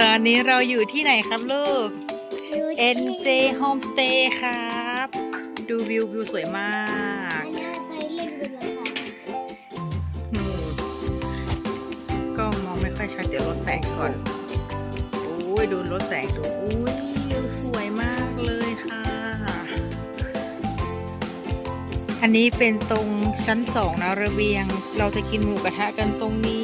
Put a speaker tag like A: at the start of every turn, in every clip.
A: ตอนนี้เราอยู่ที่ไหนครับลูก
B: อยู่ที่
A: NJ Homestay ครับ ดูวิววิวสวยมาก
B: อันนี้ไปเล่นกันเลยค่ะ
A: อืมก็มองไม่ค่อยชัดเดี๋ยวลดแสงก่อนโอ้ยดูลดแสงดูอุ้ยวิวสวยมากเลยค่ะ อันนี้เป็นตรงชั้นสองนะระเบียง เราจะกินหมูกระทะกันตรงนี้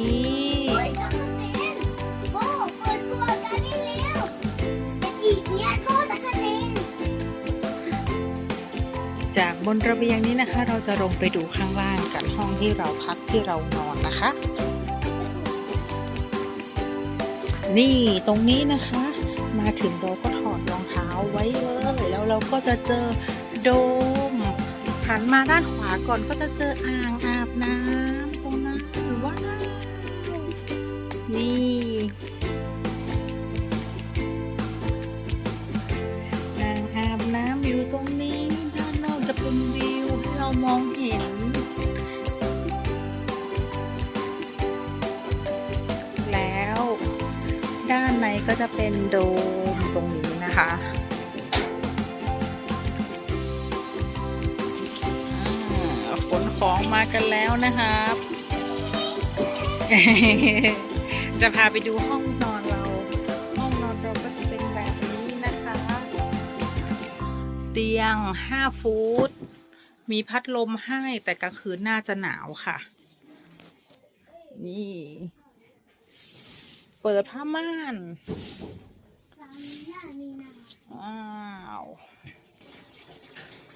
A: จากบนระเบียงนี้นะคะ เราจะลงไปดูข้างล่างกันห้องที่เราพักที่เรานอนนะคะ นี่ตรงนี้นะคะ มาถึงเราก็ถอดรองเท้าไว้เลยแล้วเราก็จะเจอโดมหันมาด้านขวาก่อนก็จะเจออ่างอาบน้ำตรงนั้นว้าวนี่อ่างอาบน้ำอยู่ตรงนี้ มองเห็นแล้ว ด้านในก็จะเป็นโดมตรงนี้นะคะอ่าขนของมากันแล้วนะครับ จะพาไปดูห้องนอนเรา ห้องนอนเราก็จะเป็นแบบนี้นะคะ เตียง 5 ฟุต มีพัดลมให้แต่กลางคืนน่าจะหนาวค่ะ นี่ เปิดผ้าม่านว้าว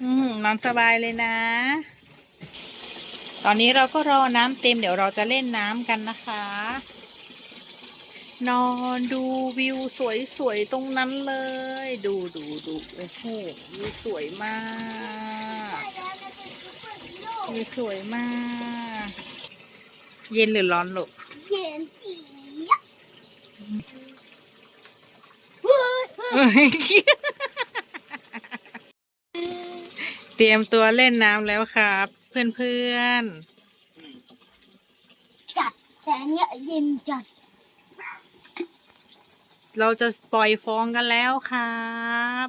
A: อืมนอนสบายเลยนะ ตอนนี้เราก็รอน้ำเต็มเดี๋ยวเราจะเล่นน้ำกันนะคะ นอนดูวิวสวยๆตรงนั้นเลย ดูดูดูโอ้โหวิวสวยมาก
B: ใช่แล้วนะเป็นซุปเปอร์ฮีโร่
A: วิวสวยมาก เย็นหรือร้อนลูก
B: เย็นจี๊ยบเฮ้ยเฮ้ย
A: เตรียมตัวเล่นน้ำแล้วครับ เพื่อน
B: จัดแต่อันเนี้ยเย็นจัด
A: ๆ เราจะปล่อยฟองกันแล้วครับ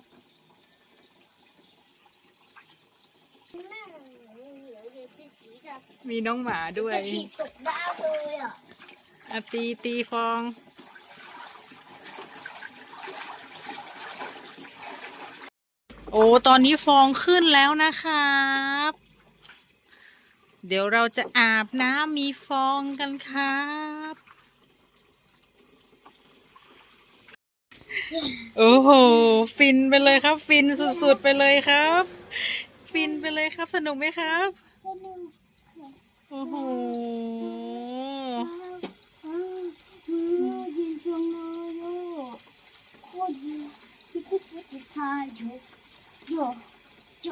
A: มีน้องหมาด้วย
B: จะถีบตกบ้าเลยอะ
A: อะตีตีฟอง โอ้ตอนนี้ฟองขึ้นแล้วนะครับ เดี๋ยวเราจะอาบน้ำมีฟองกันครับ โอ้โห ฟินไปเลยครับ ฟินสุดๆไปเลยครับ ฟินไปเลยครับ สนุกไหมครับ
B: สนุก
A: โอ้โห
B: อืมอืมเย็นจังเลยอะโคตรเย็นที่คุกว่าจะซายโยโยโย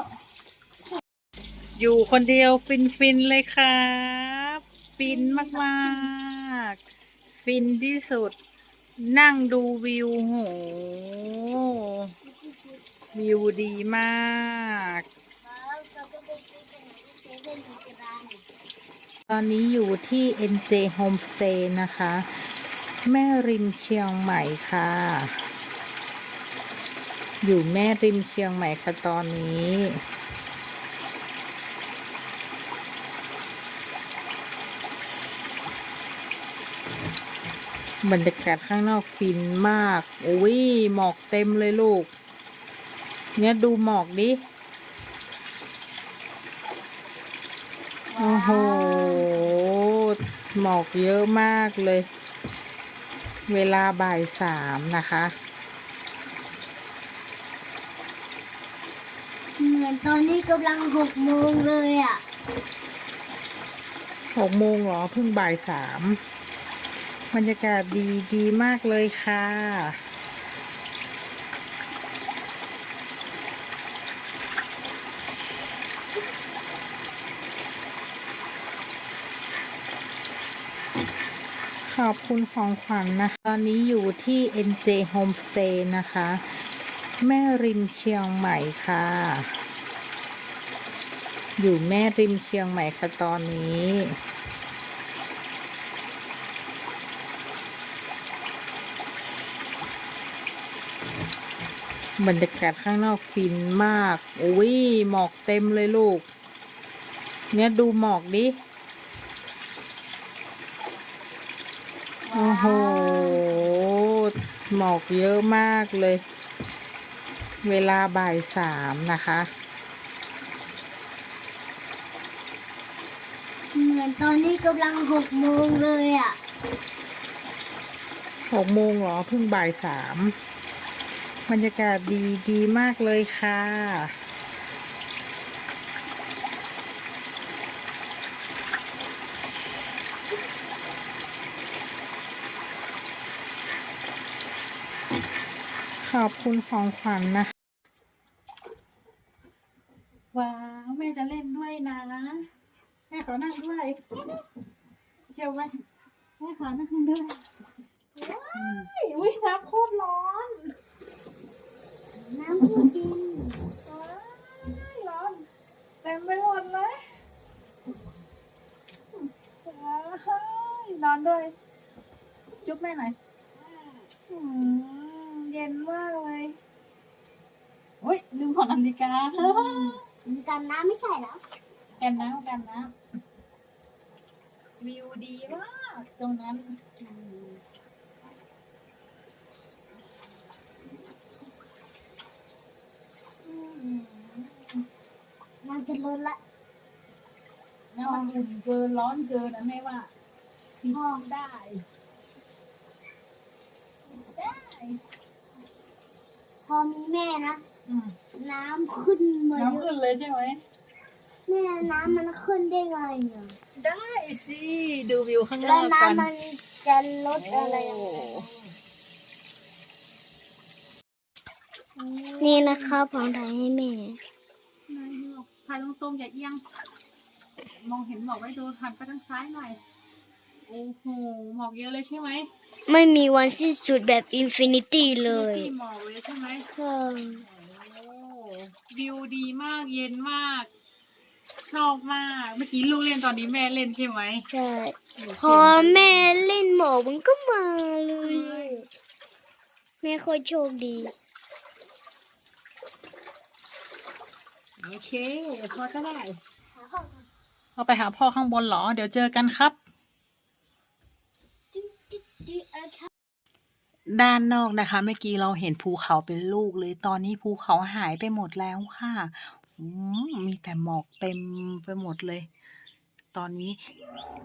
A: อยู่คนเดียวฟินฟินๆเลยครับ ฟินมากๆ ฟินที่สุด นั่งดูวิวโห วิวดีมากตอนนี้อยู่ที่ NJ Homestay นะคะ แม่ริมเชียงใหม่ค่ะ อยู่แม่ริมเชียงใหม่ค่ะตอนนี้ บรรยากาศข้างนอกฟินมาก โอ้ยหมอกเต็มเลยลูก เนี่ยดูหมอกดิ โอ้โห หมอกเยอะมากเลย เวลาบ่ายสามนะคะ
B: เหมือนตอนนี้กำลังหกโมงเลยอะ
A: หกโมงเหรอเพิ่งบ่ายสาม บรรยากาศดีดีมากเลยค่ะ ขอบคุณของขวัญนะคะ ตอนนี้อยู่ที่ NJ Homestay นะคะ แม่ริมเชียงใหม่ค่ะ อยู่แม่ริมเชียงใหม่ค่ะตอนนี้ บรรยากาศข้างนอกฟินมากอุ้ยหมอกเต็มเลยลูก เนี่ยดูหมอกดิ โอ้โห หมอกเยอะมากเลย เวลาบ่ายสามนะคะ
B: เหมือนตอนนี้กำลังหกโมงเลยอะ
A: หกโมงเหรอเพิ่งบ่ายสาม บรรยากาศดีดีมากเลยค่ะ ขอบคุณของขวัญนะ ว้าว แม่จะเล่นด้วยนะ แม่ขอนั่งด้วยเที่ยวไหมแม่ขอนั่งด้วยว้ายอุ้ยน้ำโคตรร้อน
B: น้ำพูดจริง
A: ว้ายร้อนเต็มไปหมดเลยว้ยนอนด้วย จุ๊บแม่หน่อยเย็นมากเลยอุ้ยลืมของนาฬิกา
B: มีกันน้ำไม่ใช่เหรอ
A: กันน้ำกันน้ำวิวดีมากตรงนั้น
B: น้ำจะล้นละ
A: น้ำมันอุ่นเกินร้อนเกินนะแม่ว่า
B: พ่อ
A: ได้ได้
B: พอมีแม่นะ
A: อืม
B: น้ำขึ้นมาเย
A: น้ำขึ้
B: อะ
A: นเลยใช่ไหม
B: แม่น้ำมันขึ้นได้ไงอะ
A: ได้สิ ดูวิวข้างน
B: แล้
A: อ
B: ว
A: กกัน
B: น้ำมันจะลดอะไรยังไง นี่นะครับผมถ่ายให้แม่
A: นายหมอกถ่ายตรงๆอย่าเอียง มองเห็นหมอกไว้ดูหันไปทางซ้ายหน่อย โอ้โห หมอกเยอะเลยใช่ไหม
B: ไม่มีวันสิ้นสุดแบบอินฟินิตี้เลย
A: ที่หมอกเลยใช่ไหม
B: เออ
A: โอ้วิวดีมาก เย็นมาก ชอบมาก เมื่อกี้ลูกเล่นตอนนี้แม่เล่นใช่ไหม
B: ใช่ พอแม่เล่นหมอกมันก็มาเลย แม่โคตรโชคดี
A: โอเคพอก็ได้เอาไปหาพ่อข้างบนเหรอ เดี๋ยวเจอกันครับ ด้านนอกนะคะ เมื่อกี้เราเห็นภูเขาเป็นลูกเลย ตอนนี้ภูเขาหายไปหมดแล้วค่ะมมีแต่หมอกเต็มไปหมดเลย ตอนนี้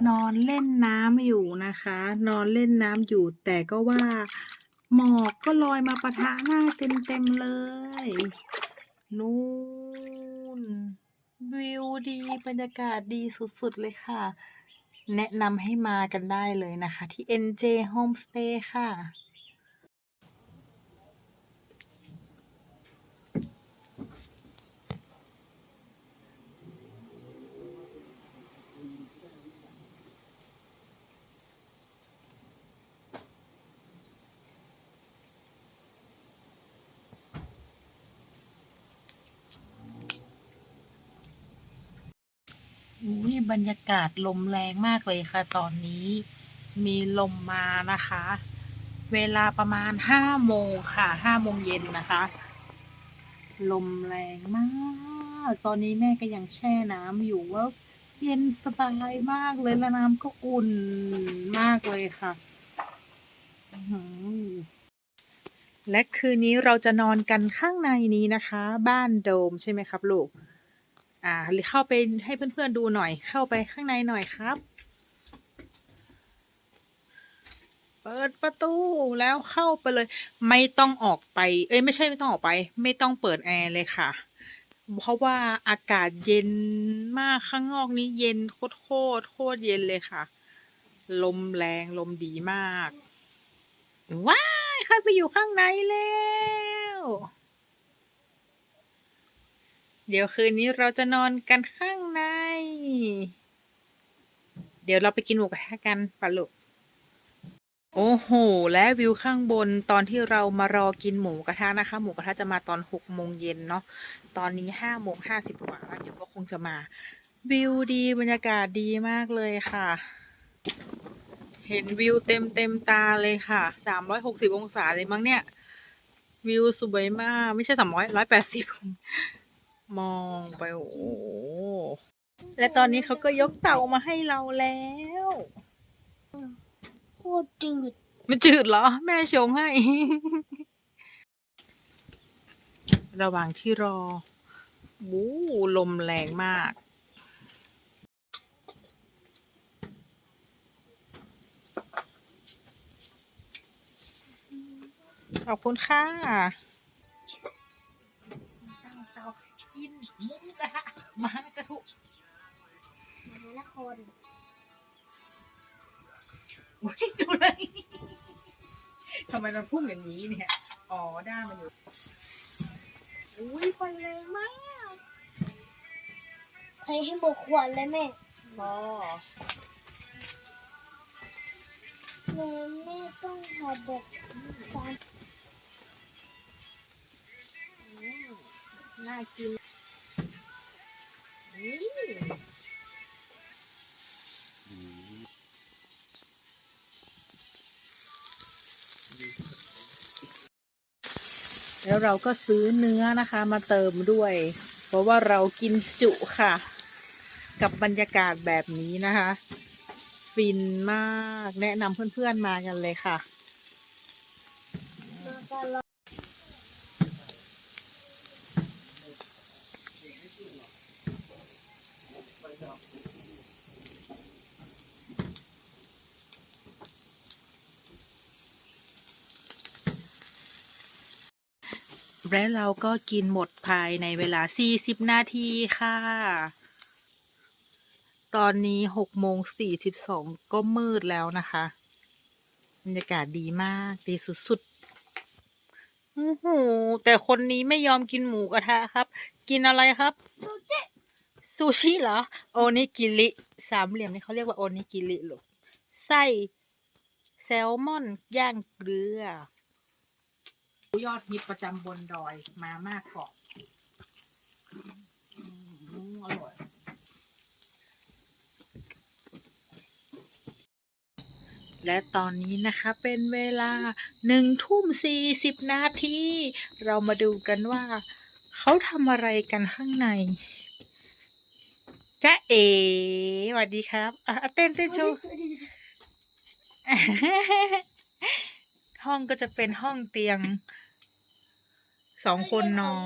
A: นอนเล่นน้ำอยู่นะคะ นอนเล่นน้ำอยู่ แต่ก็ว่า หมอกก็ลอยมาปะทะหน้าเต็มๆเลย นู่นวิวดีบรรยากาศดีสุดๆเลยค่ะ แนะนำให้มากันได้เลยนะคะ ที่ NJ Homestay ค่ะ นี่บรรยากาศลมแรงมากเลยค่ะตอนนี้มีลมมานะคะ เวลาประมาณห้าโมงค่ะห้าโมงเย็นนะคะ ลมแรงมาก ตอนนี้แม่ก็ยังแช่น้ำอยู่ว่าเย็นสบายมากเลยและน้ำก็อุ่นมากเลยค่ะและคืนนี้เราจะนอนกันข้างในนี้นะคะ บ้านโดมใช่ไหมครับลูก อ่าหรือเข้าไปให้เพื่อนๆดูหน่อย เข้าไปข้างในหน่อยครับ เปิดประตูแล้วเข้าไปเลย ไม่ต้องออกไป เอ้ยไม่ใช่ไม่ต้องออกไป ไม่ต้องเปิดแอร์เลยค่ะ เพราะว่าอากาศเย็นมากข้างนอกนี้เย็นโคตรโคตรโคตรเย็นเลยค่ะ ลมแรงลมดีมาก ว้ายใครไปอยู่ข้างในแล้ว เดี๋ยวคืนนี้เราจะนอนกันข้างใน เดี๋ยวเราไปกินหมูกระทะกันปะลูกโอ้โห และวิวข้างบนตอนที่เรามารอกินหมูกระทะนะคะ หมูกระทะจะมาตอนหกโมงเย็นเนาะ ตอนนี้ห้าโมงห้าสิบกว่าแล้วเดี๋ยวก็คงจะมา วิวดีบรรยากาศดีมากเลยค่ะ เห็นวิวเต็มเต็มตาเลยค่ะสามร้อยหกสิบองศาเลยมั้งเนี่ย วิวสวยมาก ไม่ใช่สามร้อยร้อยแปดสิบ มองไปโอ้โหและตอนนี้เขาก็ยกเต่ามาให้เราแล้ว
B: โคตรจืด
A: มันจืดเหรอ แม่ชงให้ ระหว่างที่รอ บู๊ลมแรงมาก ขอบคุณค่ะ มุกระทะมากระทุ
B: มหานคร
A: อุ้ยดูเลยทำไมมันพุ่งอย่างนี้เนี่ย อ๋อ ด้านมันอยู่ อุ้ยไฟแรงมาก
B: ใครให้หมดขวดเลยแม่
A: บอ
B: แม่แม่ต้องหาแบบสาม
A: น่ากินนี่ แล้วเราก็ซื้อเนื้อนะคะมาเติมด้วย เพราะว่าเรากินจุค่ะ กับบรรยากาศแบบนี้นะคะ ฟินมากแนะนำเพื่อนๆมากันเลยค่ะ
B: มากันรอ
A: และเราก็กินหมดภายในเวลา 40 นาทีค่ะ ตอนนี้6โมง42 ก็มืดแล้วนะคะบรรยากาศดีมาก ดีสุดๆโอ้โหแต่คนนี้ไม่ยอมกินหมูกระทะครับ กินอะไรครับ
B: ซูจิ
A: ซูชิเหรอ โอนิกิริสามเหลี่ยมนี่เขาเรียกว่าโอนิกิริหรอไส้แซลมอนย่างเกลือ ยอดฮิตประจำบนดอยมามากเกาะอืมอร่อย และตอนนี้นะคะเป็นเวลาหนึ่งทุ่มสี่สิบนาที เรามาดูกันว่า เขาทำอะไรกันข้างในจ้าเอ๋สวัสดีครับ อะอะเต้นเต้นโชว์ห้องก็จะเป็นห้องเตียง สองคนนอน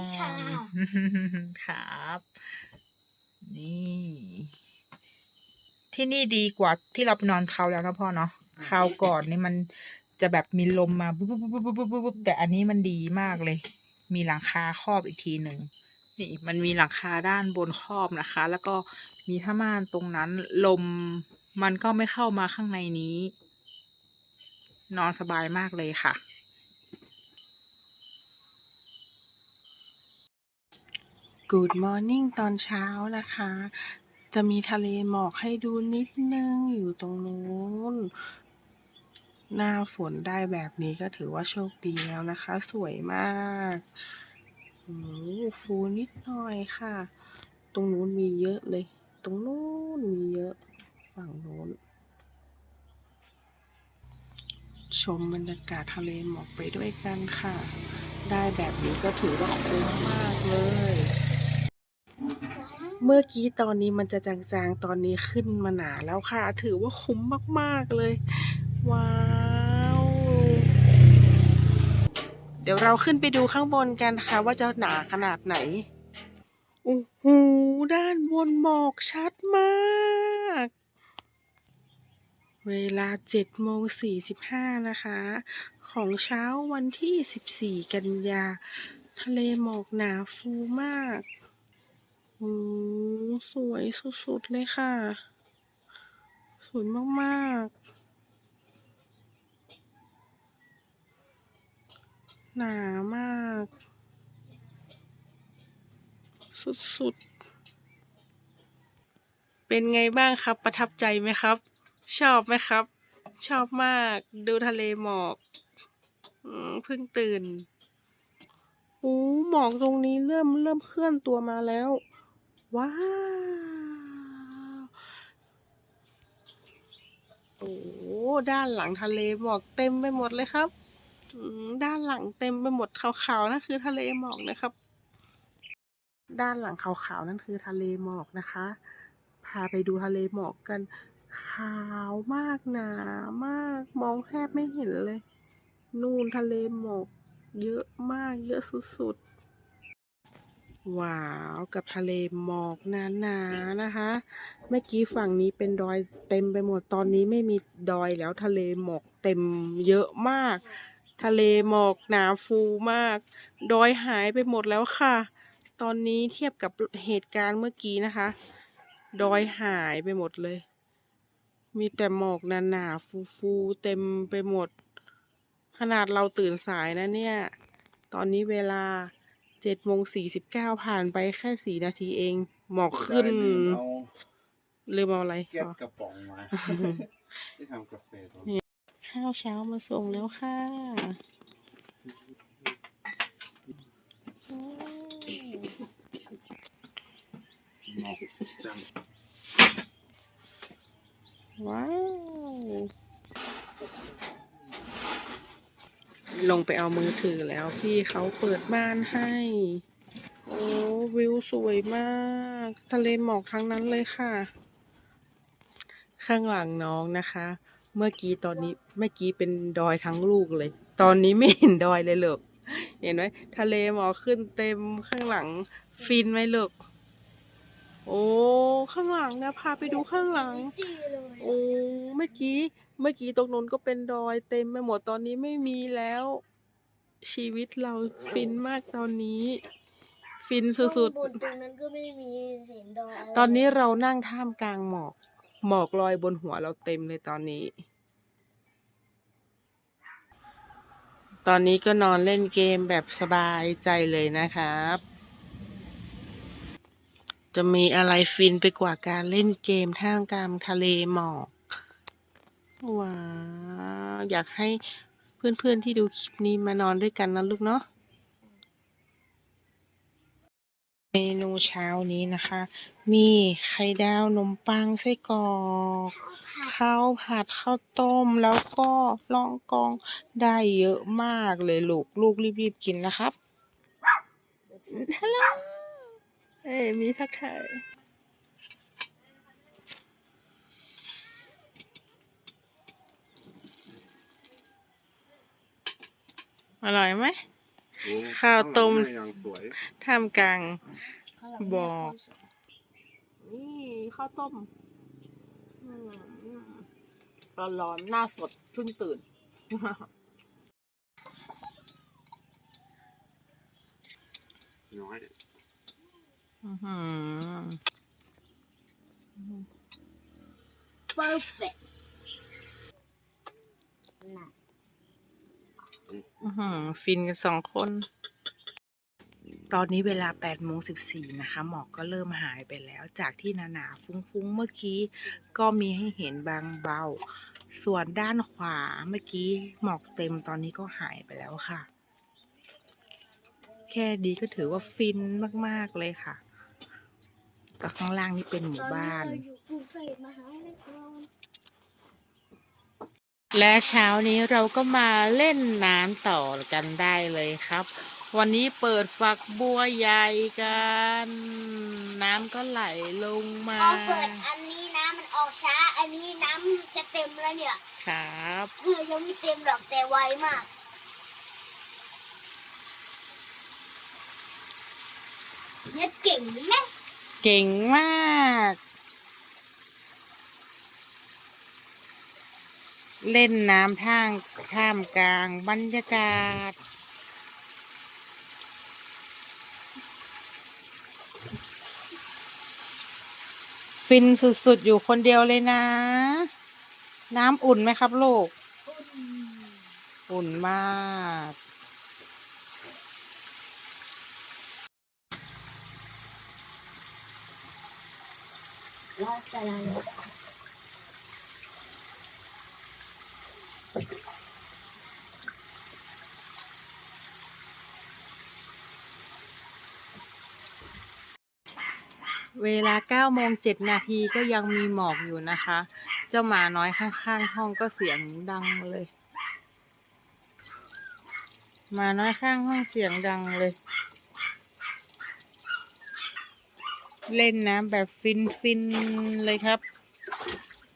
A: ครับ นี่ ที่นี่ดีกว่าที่เราไปนอนเขาวแล้วนะพ่อเนาะคราวก่อนนี่มันจะแบบมีลมมาปุ๊บปุ๊บปุ๊บปุ๊บปุ๊บปุ๊บปุ๊บแต่อันนี้มันดีมากเลย มีหลังคาครอบอีกทีหนึ่งนี่มันมีหลังคาด้านบนครอบนะคะ แล้วก็มีผ้าม่านตรงนั้น ลมมันก็ไม่เข้ามาข้างในนี้ นอนสบายมากเลยค่ะ
C: Good Morning ตอนเช้านะคะ จะมีทะเลหมอกให้ดูนิดนึงอยู่ตรงนู้น หน้าฝนได้แบบนี้ก็ถือว่าโชคดีแล้วนะคะ สวยมากโอ้โหฟูนิดหน่อยค่ะ ตรงนู้นมีเยอะเลย ตรงนู้นมีเยอะ ฝั่งนู้น ชมบรรยากาศทะเลหมอกไปด้วยกันค่ะได้แบบนี้ก็ถือว่าคุ้มมากเลย เมื่อกี้ตอนนี้มันจะจางๆ ตอนนี้ขึ้นมาหนาแล้วค่ะ ถือว่าคุ้มมากๆเลย ว้าว เดี๋ยวเราขึ้นไปดูข้างบนกันค่ะ ว่าจะหนาขนาดไหน โอ้โห ด้านบนหมอกชัดมาก เวลา7โมง45นะคะ ของเช้าวันที่14กันยา ทะเลหมอกหนาฟูมาก โอ้สวยสุดๆเลยค่ะ สวยมากๆ หนามาก สุดๆ เป็นไงบ้างครับ ประทับใจไหมครับ ชอบไหมครับ ชอบมาก ดูทะเลหมอกเพิ่งตื่นโอ้หมอกตรงนี้เริ่มเริ่มเคลื่อนตัวมาแล้ว ว้าวโอ้ด้านหลังทะเลหมอกเต็มไปหมดเลยครับด้านหลังเต็มไปหมดขาวๆนั่นคือทะเลหมอกนะครับ ด้านหลังขาวๆนั่นคือทะเลหมอกนะคะ พาไปดูทะเลหมอกกัน ขาวมากหนามากมองแทบไม่เห็นเลย นู่นทะเลหมอกเยอะมากเยอะสุดๆ ว้าวกับทะเลหมอกหนาๆนะคะ เมื่อกี้ฝั่งนี้เป็นดอยเต็มไปหมดตอนนี้ไม่มีดอยแล้วทะเลหมอกเต็มเยอะมาก ทะเลหมอกหนาฟูมาก ดอยหายไปหมดแล้วค่ะ ตอนนี้เทียบกับเหตุการณ์เมื่อกี้นะคะ ดอยหายไปหมดเลย มีแต่หมอกหนาๆฟูๆเต็มไปหมด ขนาดเราตื่นสายนะเนี่ย ตอนนี้เวลา เจ็ดโมงสี่สิบเก้าผ่านไปแค่สี่นาทีเอง หมอกขึ้น
D: ได้ลืมเอา
C: ลืมเอาอะไร
D: แก้ว
C: อ๋อก
D: ระป๋องมาที่ทำกาแฟตอน
C: ข้าวเช้ามาส่งแล้วค่ะโอ้
D: หมอกจัง
C: ว้าว ลงไปเอามือถือแล้ว พี่เขาเปิดม่านให้ โอ้วิวสวยมาก ทะเลหมอกทั้งนั้นเลยค่ะ ข้างหลังน้องนะคะ เมื่อกี้ตอนนี้เมื่อกี้เป็นดอยทั้งลูกเลย ตอนนี้ไม่เห็นดอยเลยเหลกเห็นไหมทะเลหมอกขึ้นเต็มข้างหลังฟินไหมเหลกโอ้ข้างหลังนะพาไปดูข้างหลัง
B: จีเลย
C: โอ้เมื่อกี้ เมื่อกี้ตรงนู้นก็เป็นดอยเต็มไปหมดตอนนี้ไม่มีแล้ว ชีวิตเราฟินมากตอนนี้ ฟินสุด
B: ข้างบนตรงนั้นก็ไม่มีเห็นดอยะไร
C: ๆ ตอนนี้เรานั่งท่ามกลางหมอก หมอกลอยบนหัวเราเต็มเลยตอนนี้ ตอนนี้ก็นอนเล่นเกมแบบสบายใจเลยนะครับ จะมีอะไรฟินไปกว่าการเล่นเกมท่ามกลางทะเลหมอก ว้าวอยากให้เพื่อนๆที่ดูคลิปนี้มานอนด้วยกันนะลูกเนาะเมนูเช้านี้นะคะ มีไข่ดาวนมปังไส้กรอกข้าวผัดข้าวต้มแล้วก็ลองกองได้เยอะมากเลยลูกลูกรีบๆกินนะครับฮัลโหลเอ้ยมีทักทาย อร่อยไหม
D: โอ้
C: ข้าวต้ม
D: ข้งหลังแอย่างสวย
C: ท่ามกลาง
B: ข้างหลัง
C: บอก นี่ข้าวต้มร้อนๆหน้าสดเพิ่งตื่น
D: น้อย
C: อื้อหือ
B: เพอร์เฟกต์น่ะ
C: อื้อหือฟินกันสองคน ตอนนี้เวลา8โมง14นะคะ หมอกก็เริ่มหายไปแล้ว จากที่หนาๆฟุ้งๆ เมื่อกี้ ก็มีให้เห็นบางเบา ส่วนด้านขวาเมื่อกี้หมอกเต็มตอนนี้ก็หายไปแล้วค่ะ แค่ดีก็ถือว่าฟินมากๆเลยค่ะแต่ข้างล่างนี่เป็นหมู่บ้าน
B: ตอเราอยู่กรุงเทพมหานคร
A: และเช้านี้เราก็มาเล่นน้ำต่อกันได้เลยครับ วันนี้เปิดฝักบัวใหญ่กัน น้ำก็ไหลลงมา
B: พอเปิดอันนี้น้ำมันออกช้า อันนี้น้ำจะเต็มแล้วเนี่ย
A: ครับ
B: เพื่อยังไม่เต็มหรอกแต่ไวมาก เนี่ยเก่งไหม
A: เก่งมาก เล่นน้ำท่างท่ามกลางบรรยากาศ ฟินสุดๆ อยู่คนเดียวเลยนะ น้ำอุ่นไหมครับลูก อุ่นมาก
B: ลาสลาลา
A: เวลา9โมง7นาทีก็ยังมีหมอกอยู่นะคะ เจ้าหมาน้อยข้างๆ ห้องก็เสียงดังเลยหมาน้อยข้างห้องเสียงดังเลย เล่นน้ำแบบฟินฟินๆเลยครับ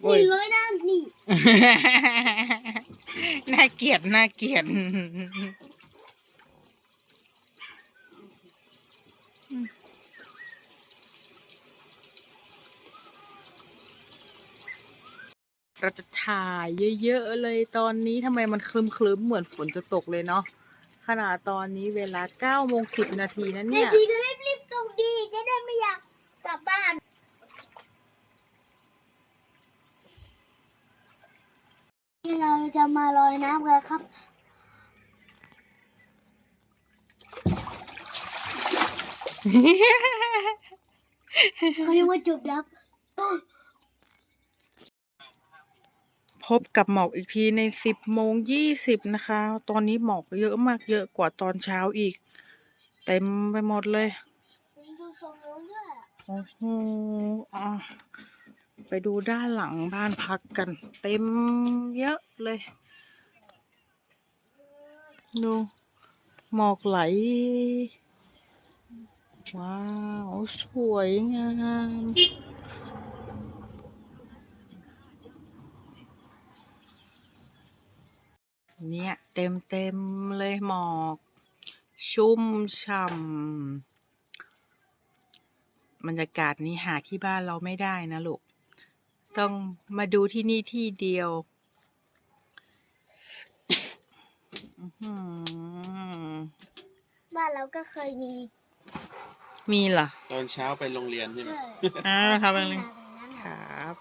A: โอ้
B: นี่
A: ย
B: เลยนะนี่
A: น่าเกลียดน่าเกลียด เราจะถ่ายเยอะๆเลยตอนนี้ทำไมมันคลึ้มๆเหมือนฝนจะตกเลยเนาะขนาดตอนนี้เวลา9โมง10นาทีนะ
B: ใน
A: เนี่ย
B: ทีก็รีบรีบๆตรงดีจะได้ไม่อยากกลับบ้านนี่เราจะมาลอยน้ำกันครับเขาเรียกว่าจุบยับ
A: พบกับหมอกอีกทีใน10โมง20นะคะ ตอนนี้หมอกเยอะมากเยอะกว่าตอนเช้าอีก เต็มไปหมดเลย
B: ดูทรงนู้นด้วย
A: โอ้โหอะไปดูด้านหลังบ้านพักกัน เต็มเยอะเลย ดูหมอกไหล ว้าว สวยงาม เนี่ยเต็มเต็มๆเลยหมอก ชุ่มช่ำบรรยากาศนี้หาที่บ้านเราไม่ได้นะลูก ต้องมาดูที่นี่ที่เดียวอื้อหือ
B: บ้านเราก็เคยมี
A: มีเหรอ
D: ตอนเช้าไปโรงเรียนใช่ไหม
B: ใช่
A: อ้าวทำอะไร
B: ที่นาตรงนั้น
A: ค
B: น่ะ
A: รับ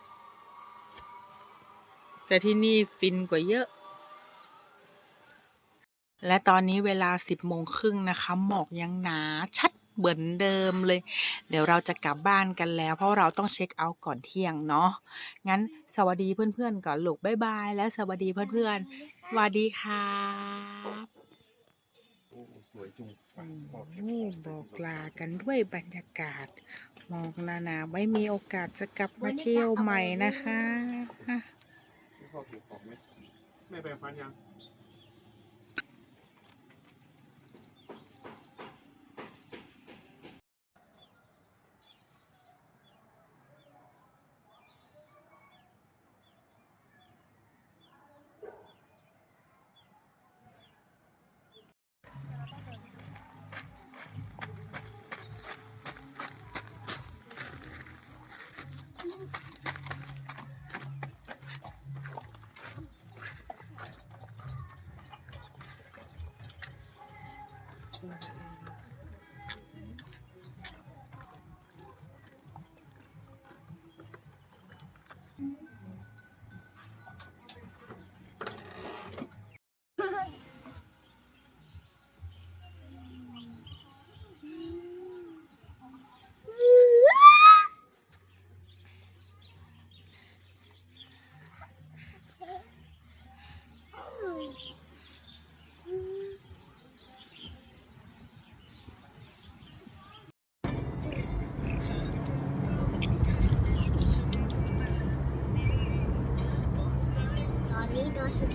A: แต่ที่นี่ฟินกว่าเยอะ และตอนนี้เวลาสิบโมงครึ่งนะคะ หมอกยังหนาชัดเหมือนเดิมเลย เดี๋ยวเราจะกลับบ้านกันแล้ว เพราะเราต้องเช็คเอาท์ก่อนเที่ยงเนาะ งั้นสวัสดีเพื่อนๆก่อนลูกบ๊ายบาย และสวัสดีเพื่อนๆสวัสดีครับ
D: โอ้สวยจุง
A: อืมบอกลากันด้วยบรรยากาศหมอกหนาๆไว้มีโอกาสจะกลับมาเที่ยวใหม่นะคะ
D: พ่อเก็บของไหมแม่แปรงฟันยัง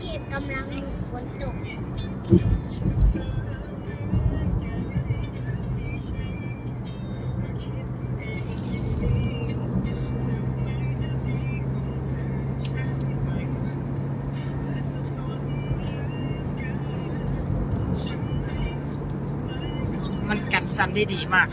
B: ทพกำลังฝนตก
A: มันกัดสันได้ดีมาก